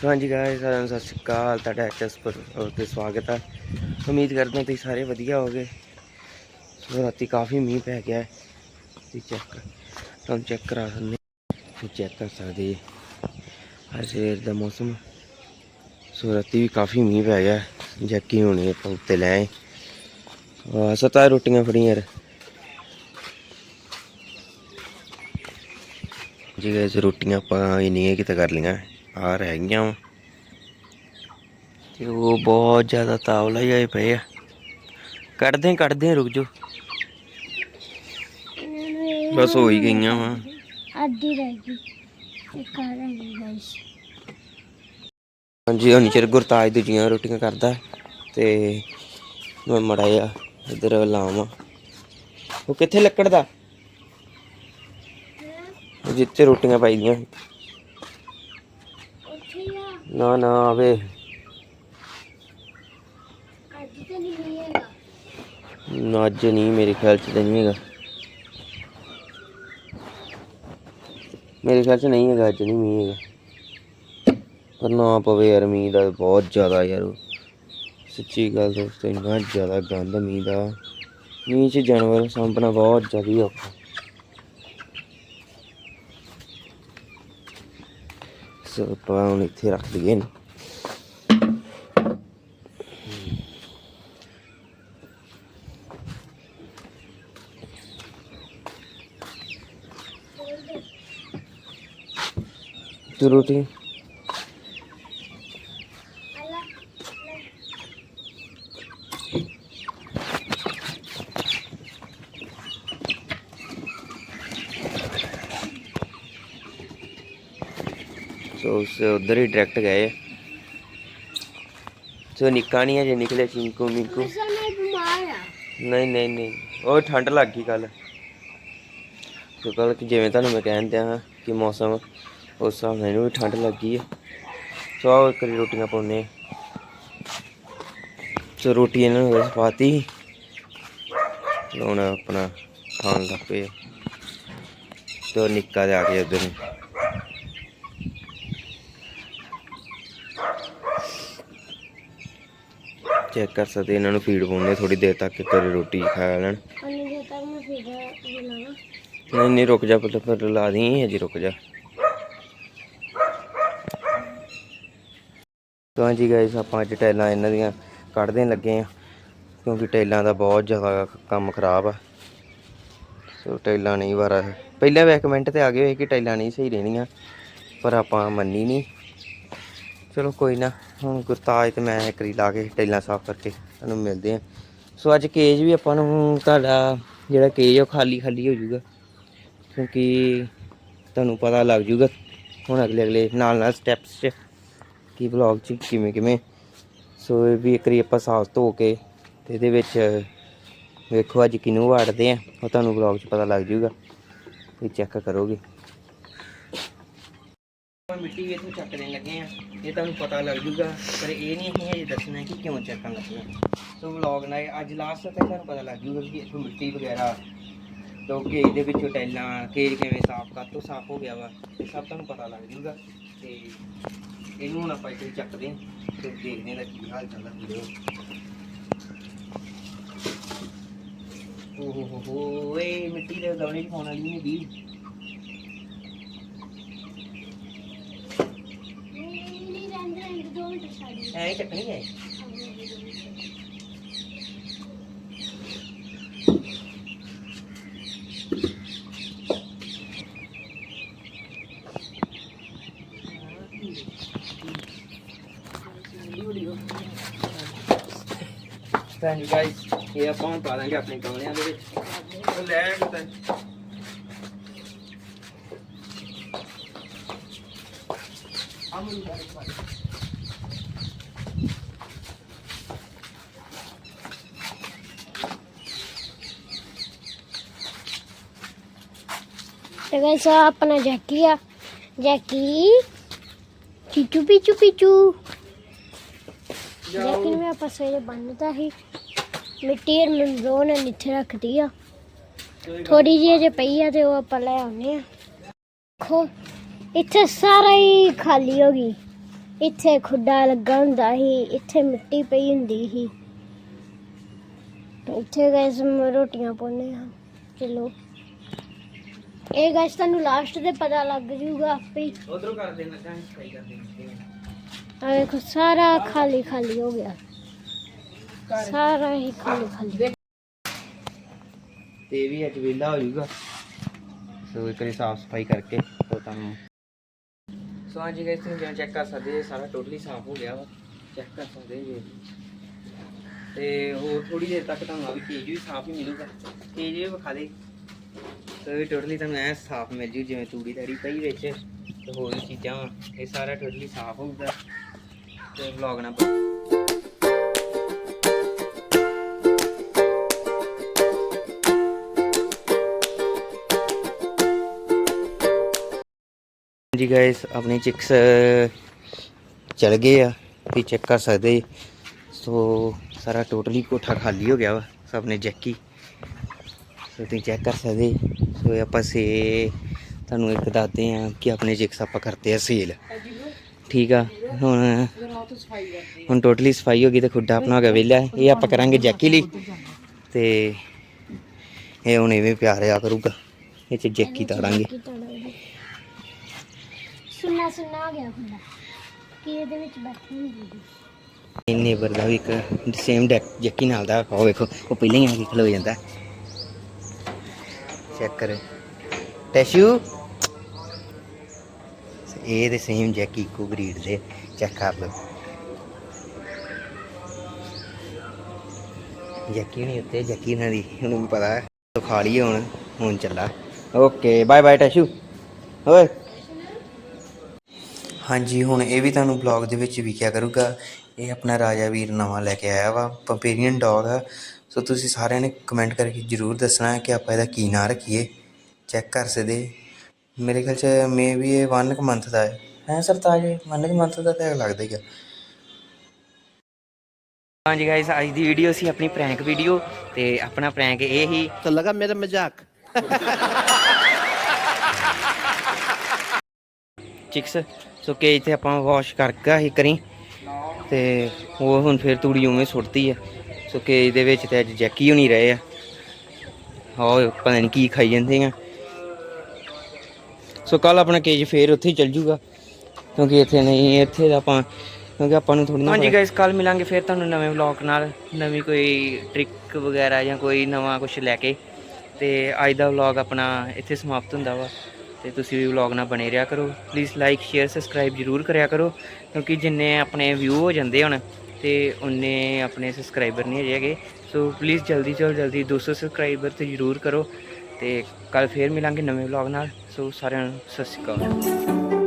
ਸੋ ਹਾਂਜੀ ਗਾਇਸ ਸਾਰਿਆਂ ਨੂੰ ਸਤਿ ਸ਼੍ਰੀ ਅਕਾਲ। ਤੁਹਾਡਾ ਐਚਐਸ ਪਰ ਤੇ ਸਵਾਗਤ ਹੈ ਉਮੀਦ ਕਰਦਾ ਹਾਂ ਤੁਸੀਂ ਸਾਰੇ ਵਧੀਆ ਹੋਗੇ ਸੋ ਰਾਤੀ ਕਾਫੀ ਮੀਂਹ ਪੈ ਗਿਆ ਹੈ। ਚੈੱਕ ਤੁਹਾਨੂੰ ਚੈੱਕ ਕਰਾ ਸਕਦੇ ਤੁਸੀਂ ਚੈੱਕ ਕਰ ਸਕਦੇ ਅੱਜ ਸਵੇਰ ਦਾ ਮੌਸਮ। ਸੋ ਰਾਤੀ ਵੀ ਕਾਫੀ ਮੀਂਹ ਪੈ ਗਿਆ ਹੈ। ਜੈਕੀ ਹੋਣੀ ਆਪਾਂ ਉੱਤੇ ਲੈ ਆਏ। ਆ, ਸਤਾ ਰੋਟੀਆਂ ਫੜੀਆਂ ਯਾਰ। ਜੀ ਗਾਇਸ ਰੋਟੀਆਂ ਆਪਾਂ ਇੰਨੀਆਂ ਕਿਤੇ ਕਰ ਲਈਆਂ। ਆ ਰਹਿ ਗਈਆਂ। ਤੇ ਉਹ ਬਹੁਤ ਜ਼ਿਆਦਾ ਤਾਵਲਾ ਹੀ ਆਏ ਪਏ ਆ। ਕੱਢਦੇ ਕੱਢਦੇ ਰੁਕ ਜਾਓ। ਬਸ ਹੋ ਹੀ ਗਈਆਂ ਵਾ। ਅੱਧੀ ਰਹਿ ਗਈ। ਇੱਕ ਆ ਰਹਿ ਗਈ ਗਾਇਸ ਹਾਂਜੀ ਹੁਣ ਚਿਰ ਗੁਰਤਾਜ ਦੂਜੀਆਂ ਰੋਟੀਆਂ ਕਰਦਾ ਤੇ ਮੈਂ ਮੜਾ ਆ ਇਧਰ ਲਾਵਾਂ। ਉਹ ਕਿੱਥੇ ਲੱਕੜ ਦਾ? ਜਿੱਥੇ ਰੋਟੀਆਂ ਪਾਈਆਂ ਸੀ। ਉੱਥੇ ਆ ਨਾ ਨਾ ਆਵੇ। ਅੱਜ ਤੇ ਨਹੀਂ ਮਿਲੇਗਾ ਨਾ ਅੱਜ ਨਹੀਂ ਮੇਰੇ ਖਿਆਲ ਚ ਤਾਂ ਨਹੀਂ ਹੈਗਾ। ਮੇਰੇ ਖਿਆਲ ਚ ਨਹੀਂ ਹੈਗਾ ਅੱਜ ਨਹੀਂ ਮੀਂਹ ਹੈਗਾ। ਪਰ ਨਾ ਪਵੇ ਯਾਰ ਮੀਂਹ ਦਾ ਬਹੁਤ ਜ਼ਿਆਦਾ ਯਾਰ। ਸੱਚੀ ਗੱਲ ਦੋਸਤੋ ਇੰਨਾ ਜ਼ਿਆਦਾ ਗੰਦ ਮੀਂਹ ਦਾ। ਮੀਂਹ ਚ ਜਾਨਵਰ ਸਾਂਭਣਾ ਬਹੁਤ ਜ਼ਿਆਦਾ ਔਖਾ। ਸੋ ਆਪਾਂ ਹੁਣ ਇੱਥੇ ਰੱਖ ਦਈਏ ਇਹਨੂੰ। ਤੇ ਰੋਟੀ ਸੋ ਉਸ ਉਧਰ ਹੀ ਡਾਇਰੈਕਟ ਗਏ। ਸੋ ਨਿੱਕਾ ਨਹੀਂ ਹੈ ਜੇ ਨਿਕਲੇ ਚਿੰਕੂ ਮਿੰਕੂ। ਸਰ ਮੈਂ ਬਿਮਾਰ ਆ। ਨਹੀਂ ਨਹੀਂ ਨਹੀਂ। ਉਹ ਠੰਡ ਲੱਗ ਗਈ ਕੱਲ ਤੇ ਕੱਲ ਜਿਵੇਂ ਤੁਹਾਨੂੰ ਮੈਂ ਕਹਿਣ ਦਿਆਂ ਹਾਂ ਕਿ ਮੌਸਮ ਉਸ ਹਿਸਾਬ ਨਾਲ ਇਹਨੂੰ ਵੀ ਠੰਡ ਲੱਗੀ ਹੈ ਸੋ ਆਓ ਇੱਕ ਵਾਰੀ ਰੋਟੀਆਂ ਪਾਉਨੇ ਸੋ ਰੋਟੀ ਇਹਨਾਂ ਨੂੰ ਬਸ ਪਾਤੀ। ਤੇ ਹੁਣ ਆਪਣਾ ਖਾਣ ਲੱਗ ਪਏ ਤੇ ਨਿੱਕਾ ਆ ਕੇ ਉਧਰ ਨੂੰ। ਚੈੱਕ ਕਰ ਸਕਦੇ ਇਹਨਾਂ ਨੂੰ ਫੀਡ ਪਾਉਣੇ ਥੋੜੀ ਦੇਰ ਤੱਕ ਘਰੇ ਰੋਟੀ ਖਾ ਲੈਣ। ਉਹਨੇ ਜੇ ਤੱਕ ਮੈਂ ਫਿਰ ਬੁਲਾਣਾ ਨਹੀਂ ਨਹੀਂ ਰੁਕ ਜਾ ਪੁੱਤ ਫਿਰ ਲਾ ਦੀ ਅਜੇ ਰੁਕ ਜਾ। ਤਾਂ ਹਾਂਜੀ ਗਾਇਸ ਆਪਾਂ ਅੱਜ ਟੈਲਾਂ ਇਹਨਾਂ ਦੀਆਂ ਕੱਢਦੇ ਲੱਗੇ ਆ ਕਿਉਂਕਿ ਟੈਲਾਂ ਦਾ ਬਹੁਤ ਜ਼ਿਆਦਾ ਕੰਮ ਖਰਾਬ ਆ। ਸੋ ਟੈਲਾਂ ਨਹੀਂ ਵਾਰਾ। ਪਹਿਲਾਂ ਵੀ ਕਮੈਂਟ ਤੇ ਆ ਗਏ ਹੋਏ ਕਿ ਟੈਲਾਂ ਨਹੀਂ ਸਹੀ ਰਹਿਣੀਆਂ ਪਰ ਆਪਾਂ ਮੰਨੀ ਨਹੀਂ। ਚਲੋ ਕੋਈ ਨਾ, ਹੁਣ ਗੁਰਤਾਜ ਤੇ ਮੈਂ ਇੱਕ ਵਾਰੀ ਲਾ ਕੇ ਟੈਲਾਂ ਸਾਫ਼ ਕਰਕੇ ਤੁਹਾਨੂੰ ਮਿਲਦੇ ਆ ਸੋ ਅੱਜ ਕੇਜ ਵੀ ਆਪਾਂ ਨੂੰ ਤੁਹਾਡਾ ਜਿਹੜਾ ਕੇਜ ਉਹ ਖਾਲੀ ਖਾਲੀ ਹੋ ਜਾਊਗਾ, ਕਿਉਂਕਿ ਤੁਹਾਨੂੰ ਪਤਾ ਲੱਗ ਜਾਊਗਾ ਹੁਣ ਅਗਲੇ ਅਗਲੇ ਨਾਲ ਨਾਲ ਸਟੈਪਸ 'ਚ ਕੀ ਵਲੌਗ 'ਚ, ਕਿਵੇਂ ਕਿਵੇਂ। ਸੋ ਇਹ ਵੀ ਇੱਕ ਵਾਰੀ ਆਪਾਂ ਸਾਫ਼ ਧੋ ਕੇ ਤੇ ਇਹਦੇ ਵਿੱਚ ਵੇਖੋ ਅੱਜ ਕਿਨੂੰ ਵਾੜਦੇ ਆ, ਉਹ ਤੁਹਾਨੂੰ ਵਲੌਗ 'ਚ ਪਤਾ ਲੱਗ ਜਾਊਗਾ, ਤੁਸੀਂ ਚੈੱਕ ਕਰੋਗੇ। ਮਿੱਟੀ ਵੀ ਇੱਥੋਂ ਚੱਕਣੇ ਲੱਗੇ ਆ। ਇਹ ਤੁਹਾਨੂੰ ਪਤਾ ਲੱਗ ਜਾਊਗਾ ਪਰ ਇਹ ਨਹੀਂ ਅਸੀਂ ਹਜੇ ਦੱਸਣਾ ਕਿ ਕਿਉਂ ਚੱਕਣ ਲੱਗੇ ਆ। ਸੋ ਵਲੌਗ ਨਾਲ ਅੱਜ ਲਾਸਟ ਤੱਕ ਤੁਹਾਨੂੰ ਪਤਾ ਲੱਗ ਜਾਊਗਾ ਕਿ ਇੱਥੋਂ ਮਿੱਟੀ ਵਗੈਰਾ ਕਿਉਂਕਿ ਇਹਦੇ ਵਿੱਚੋਂ ਟੈਲਾਂ ਕੇਜ ਕਿਵੇਂ ਸਾਫ਼ ਕਰ, ਤੋਂ ਸਾਫ਼ ਹੋ ਗਿਆ ਵਾ ਇਹ ਸਭ ਤੁਹਾਨੂੰ ਪਤਾ ਲੱਗ ਜੂਗਾ। ਤੇ ਇਹਨੂੰ ਹੁਣ ਆਪਾਂ ਇੱਥੇ ਚੱਕਦੇ ਹਾਂ ਤੇ ਦੇਖਦੇ ਹਾਂ ਕੀ ਹਾਲ ਚੱਲਦਾ ਵੀਡੀਓ ਓਹ ਹੋ ਹੋ ਹੋ ਇਹ ਮਿੱਟੀ ਦੇ ਗਾਉਣੇ ਚ ਪਾਉਣ ਵਾਲੀ ਨਹੀਂ ਦੀ ਨਹੀਂ ਨਹੀਂ ਰਹਿੰਦੇ ਰਹਿੰਦੇ ਦੋ ਮਿੰਟ ਛੱਡ ਐ ਚੱਕਣੀ ਹੈ ਥੈਂਕ ਯੂ ਗਾਇਸ ਇਹ ਆਪਾਂ ਪਾ ਦਾਂਗੇ ਆਪਣੇ ਗਮਲਿਆਂ ਦੇ ਵਿੱਚ। ਲੈ ਕਿਤੇ ਅਮਰੂ ਦਾ ਤੇ ਗਾਇਸ ਆਪਣਾ ਜੈਕੀ ਆ। ਜੈਕੀ ਚੀਚੂ ਪੀਚੂ ਪੀਚੂ। ਜੈਕੀ ਨੂੰ ਆਪਾਂ ਸਵੇਰੇ ਬੰਨਤਾ ਸੀ। ਮਿੱਟੀ ਔਰ ਮੰਦਰੋਂ ਨੇ ਨੀਚੇ ਰੱਖਦੀ ਆ। ਥੋੜੀ ਜਿਹੀ ਜੇ ਪਈ ਆ ਤੇ ਉਹ ਆਪਾਂ ਲੈ ਆਉਨੇ ਆ। ਖੋ ਇੱਥੇ ਸਾਰਾ ਹੀ ਖਾਲੀ ਹੋ ਗਈ। ਇੱਥੇ ਖੁੱਡਾ ਲੱਗਾ ਹੁੰਦਾ ਸੀ ਇੱਥੇ ਮਿੱਟੀ ਪਈ ਹੁੰਦੀ ਸੀ। ਇੱਥੇ ਗੈਸ ਰੋਟੀਆਂ ਪਾਉਂਦੇ ਹਾਂ ਚਲੋ। ਇਹ ਗੈਸ ਤੁਹਾਨੂੰ ਲਾਸਟ ਤੇ ਪਤਾ ਲੱਗ ਜੂਗਾ ਆਪੇ ਹੀ। ਉਧਰੋਂ ਕਰ ਦੇਣਾ ਚਾਹੀਏ ਸਫ਼ਾਈ ਕਰ ਦੇਣਾ। ਆ ਵੇਖੋ ਸਾਰਾ ਖਾਲੀ ਖਾਲੀ ਹੋ ਗਿਆ। ਸਾਰਾ ਹੀ ਖਾਲੀ ਖਾਲੀ। ਤੇ ਵੀ ਅੱਜ ਵਿਹਲਾ ਹੋ ਜਾਊਗਾ। ਸੋ ਇੱਕ ਵਾਰੀ ਸਾਫ਼ ਸਫ਼ਾਈ ਕਰਕੇ ਸੋ ਤੁਹਾਨੂੰ ਸੋ ਹਾਂਜੀ ਗਾਇਸ ਤੁਸੀਂ ਜਿਵੇਂ ਚੈੱਕ ਕਰ ਸਕਦੇ ਜੇ ਸਾਰਾ ਟੋਟਲੀ ਸਾਫ਼ ਹੋ ਗਿਆ ਵਾ। ਚੈੱਕ ਕਰ ਸਕਦੇ ਜੇ। ਤੇ ਹੋਰ ਥੋੜੀ ਦੇਰ ਤੱਕ ਤੁਹਾਨੂੰ ਆ ਵੀ ਕੇਜ ਵੀ ਸਾਫ਼ ਹੀ ਮਿਲੂਗਾ। ਕੇਜ ਵੀ ਵਿਖਾ ਦੇ। ਸੋ ਇਹ ਟੋਟਲੀ ਤੁਹਾਨੂੰ ਐ ਸਾਫ਼ ਮਿਲ ਜੂ, ਜਿਵੇਂ ਤੂੜੀ ਤੜੀ ਪਈ ਵਿੱਚ ਤੇ ਹੋਰ ਵੀ ਚੀਜ਼ਾਂ ਇਹ ਸਾਰਾ ਟੋਟਲੀ ਸਾਫ਼ ਹੋਊਗਾ ਤੇ ਵਲੌਗ ਨਾ ਜੀ ਗਾਇਸ ਆਪਣੇ ਚਿਕਸ ਚਲ ਗਏ ਆ। ਤੁਸੀਂ ਚੈੱਕ ਕਰ ਸਕਦੇ। ਸੋ ਸਾਰਾ ਟੋਟਲੀ ਕੋਠਾ ਖਾਲੀ ਹੋ ਗਿਆ ਵਾ, ਸਭ ਨੇ ਜੈਕੀ। ਸੋ ਤੁਸੀਂ ਚੈੱਕ ਕਰ ਸਕਦੇ। ਇਹ ਆਪਾਂ ਸੇ ਤੁਹਾਨੂੰ ਇੱਕ ਦੱਸਦੇ ਆ ਕਿ ਆਪਣੇ ਚਿਕਸ ਆਪਾਂ ਕਰਦੇ ਆ ਸੇਲ। ਠੀਕ ਆ? ਹੁਣ ਹੁਣ ਟੋਟਲੀ ਸਫ਼ਾਈ ਹੋ ਗਈ ਤੇ ਖੁੱਡਾ ਆਪਣਾ ਹੋ ਗਿਆ ਵਿਹਲਾ। ਇਹ ਆਪਾਂ ਕਰਾਂਗੇ ਜੈਕੀ ਲਈ। ਤੇ ਇਹ ਹੁਣ ਇਵੇਂ ਪਿਆਰ ਆ ਕਰੂਗਾ। ਇਹ ਚ ਜੈਕੀ ਤਾੜਾਂਗੇ। ਸੁਣਾ ਸੁਣਾ ਆ ਗਿਆ ਖੁੱਡਾ ਕੀ ਇਹਦੇ ਵਿੱਚ ਬੈਠੀ ਹੁੰਦੀ। ਸੀ ਇੰਨੇ ਦਾ ਵੀ ਇੱਕ ਸੇਮ ਡੈਕ ਜੱਕੀ ਨਾਲ ਦਾ। ਉਹ ਵੇਖੋ ਉਹ ਪਹਿਲਾਂ ਹੀ ਆ ਕੇ ਖਲੋ ਜਾਂਦਾ। ਚੈੱਕ ਕਰ। ਟੈਸ਼ੂ ਇਹ ਤੇ ਸੇਮ ਜੈਕੀ ਕੋ ਬਰੀਡ ਦੇ ਚੈੱਕ ਕਰ ਲਓ। ਜੱਕੀ ਨਹੀਂ ਉੱਤੇ ਜੱਕੀ ਨਾਲ ਦੀ ਹੁਣ ਮੈਨੂੰ ਪਤਾ ਹੈ ਤੋ ਖਾ ਲਈ ਹੁਣ ਹੁਣ ਚੱਲਾ। ਓਕੇ ਬਾਏ ਬਾਏ ਟੈਸ਼ੂ ਓਏ। ਹਾਂਜੀ, ਹੁਣ ਇਹ ਵੀ ਤੁਹਾਨੂੰ ਬਲੌਗ ਦੇ ਵਿੱਚ ਵਿਖਿਆ ਕਰੂਗਾ। ਇਹ ਆਪਣਾ ਰਾਜਾ ਵੀਰ ਨਵਾਂ ਲੈ ਕੇ ਆਇਆ ਵਾ ਪੰਪੇਰੀਅਨ ਡੌਗ ਆ ਸੋ ਤੁਸੀਂ ਸਾਰਿਆਂ ਨੇ ਕਮੈਂਟ ਕਰਕੇ ਜ਼ਰੂਰ ਦੱਸਣਾ ਕਿ ਆਪਾਂ ਇਹਦਾ ਕੀ ਨਾਂ ਰੱਖੀਏ। ਚੈੱਕ ਕਰ ਸਕਦੇ। ਮੇਰੇ ਖਿਆਲ 'ਚ ਮੇ ਵੀ ਇਹ ਵਨ ਕ ਮੰਥ ਦਾ ਹੈ। ਹੈ ਸਰਤਾਜ ਵਨ ਕ ਮੰਥ ਦਾ ਤਾਂ ਲੱਗਦਾ ਹੀ ਆ। ਹਾਂਜੀ ਗਾਇਸ ਅੱਜ ਦੀ ਵੀਡੀਓ ਸੀ ਆਪਣੀ ਪ੍ਰੈਂਕ ਵੀਡੀਓ ਤੇ ਆਪਣਾ ਪ੍ਰੈਂਕ ਇਹ ਹੀ। ਤਾਂ ਲਗਾ ਮੇਰਾ ਮਜ਼ਾਕ। ਚਿਕਸ ਸੋ ਕੇ ਇੱਥੇ ਆਪਾਂ ਵਾਸ਼ ਕਰਕੇ ਹੀ ਕਰੀ। ਤੇ ਉਹ ਹੁਣ ਫਿਰ ਤੂੜੀ ਉਵੇਂ ਸੁੱਟਦੀ ਹੈ ਸੋ ਕਿ ਇਹਦੇ ਵਿੱਚ ਤੇ ਅੱਜ ਜੈਕੀ ਹੋਣੀ ਰਹੇ ਆ। ਹਾਂ ਪਤਾ ਨਹੀਂ ਕੀ ਖਾਈ ਜਾਂਦੇ ਆ। ਸੋ ਕੱਲ ਆਪਣਾ ਕੇਜ ਫੇਰ ਉੱਥੇ ਹੀ ਚੱਲ ਜੂਗਾ। ਕਿਉਂਕਿ ਇੱਥੇ ਨਹੀਂ ਇੱਥੇ ਤਾਂ ਆਪਾਂ ਕਿਉਂਕਿ ਆਪਾਂ ਨੂੰ ਥੋੜੀ ਹਾਂਜੀ ਗਾਇਸ ਕੱਲ ਮਿਲਾਂਗੇ ਫਿਰ ਤੁਹਾਨੂੰ ਨਵੇਂ ਵਲੌਗ ਨਾਲ। ਨਵੀਂ ਕੋਈ ਟ੍ਰਿਕ ਵਗੈਰਾ ਜਾਂ ਕੋਈ ਨਵਾਂ ਕੁਝ ਲੈ ਕੇ। ਤੇ ਅੱਜ ਦਾ ਵਲੌਗ ਆਪਣਾ ਇੱਥੇ ਸਮਾਪਤ ਹੁੰਦਾ ਵਾ। ਤੇ ਤੁਸੀਂ ਵੀ ਵਲੌਗ ਨਾਲ ਬਣੇ ਰਿਹਾ ਕਰੋ। ਪਲੀਜ਼ ਲਾਈਕ ਸ਼ੇਅਰ ਸਬਸਕ੍ਰਾਈਬ ਜਰੂਰ ਕਰਿਆ ਕਰੋ। ਕਿਉਂਕਿ ਜਿੰਨੇ ਆਪਣੇ ਵਿਊ ਹੋ ਜਾਂਦੇ ਹੁਣ ਤੇ ਉਹਨੇ ਆਪਣੇ ਸਬਸਕ੍ਰਾਈਬਰ ਨਹੀਂ ਹੈਗੇ ਹੈਗੇ। ਸੋ ਪਲੀਜ਼ ਜਲਦੀ ਤੋਂ ਜਲਦੀ 200 ਸਬਸਕ੍ਰਾਈਬਰ ਤੇ ਜਰੂਰ ਕਰੋ ਤੇ ਕੱਲ ਫੇਰ ਮਿਲਾਂਗੇ ਨਵੇਂ ਵਲੌਗ ਨਾਲ। ਸੋ ਸਾਰਿਆਂ ਨੂੰ ਸਤਿ ਸ਼੍ਰੀ ਅਕਾਲ।